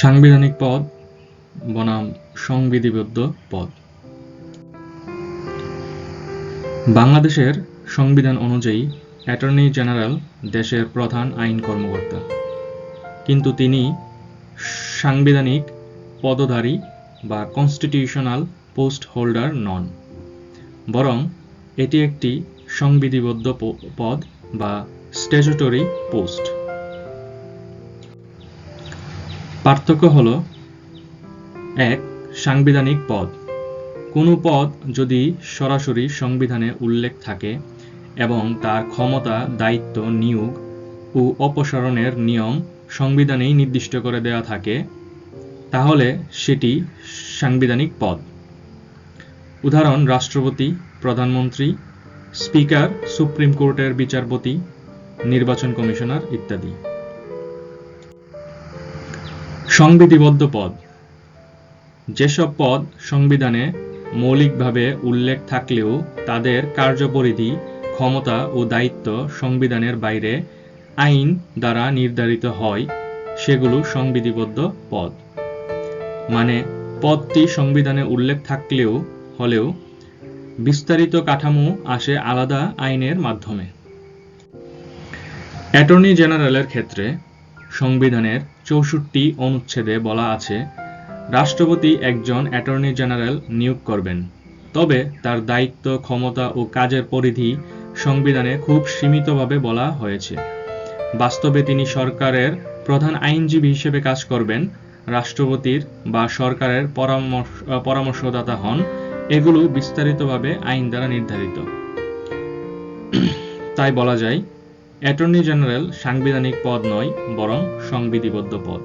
সাংবিধানিক পদ, বনাম সংবিধিবদ্ধ পদ। বাংলাদেশের সংবিধান অনুযায়ী অ্যাটর্নি জেনারেল দেশের প্রধান আইন কর্মকর্তা। কিন্তু তিনি সাংবিধানিক পদধারী বা কনস্টিটিউশনাল পোস্ট হোল্ডার নন। বরং এটি একটি সংবিধিবদ্ধ পদ বা স্ট্যাচুটরি পোস্ট পার্থক্য হল এক, সাংবিধানিক পদ। কোনো পদ যদি সরাসরি সংবিধানে উল্লেখ থাকে এবং তার ক্ষমতা, দায়িত্ব, নিয়োগ ও অপসারণের নিয়ম সংবিধানেই নির্দিষ্ট করে দেওয়া থাকে, তাহলে সেটি সাংবিধানিক পদ। উদাহরণ, রাষ্ট্রপতি, প্রধানমন্ত্রী, স্পিকার, সুপ্রিম কোর্টের বিচারপতি, নির্বাচন কমিশনার ইত্যাদি। সংবিধিবদ্ধ পদ। যেসব পদ সংবিধানে মৌলিকভাবে উল্লেখ থাকলেও তাদের কার্যপরিধি, ক্ষমতা ও দায়িত্ব সংবিধানের বাইরে আইন দ্বারা নির্ধারিত হয়, সেগুলো সংবিধিবদ্ধ পদ। মানে পদটি সংবিধানে উল্লেখ থাকলেও হলেও বিস্তারিত কাঠামো আসে আলাদা আইনের মাধ্যমে। অ্যাটর্নি জেনারেলের ক্ষেত্রে সংবিধানের চৌষট্টি অনুচ্ছেদে বলা আছে, রাষ্ট্রপতি একজন অ্যাটর্নি জেনারেল নিয়োগ করবেন। তবে তার দায়িত্ব, ক্ষমতা ও কাজের পরিধি সংবিধানে খুব সীমিতভাবে বলা হয়েছে। বাস্তবে তিনি সরকারের প্রধান আইনজীবী হিসেবে কাজ করবেন, রাষ্ট্রপতির বা সরকারের পরামর্শ, পরামর্শদাতা হন, এগুলো বিস্তারিতভাবে আইন দ্বারা নির্ধারিত। তাই বলা যায় অ্যাটর্নি জেনারেল সাংবিধানিক পদ নয় বরং সংবিধিবদ্ধ পদ।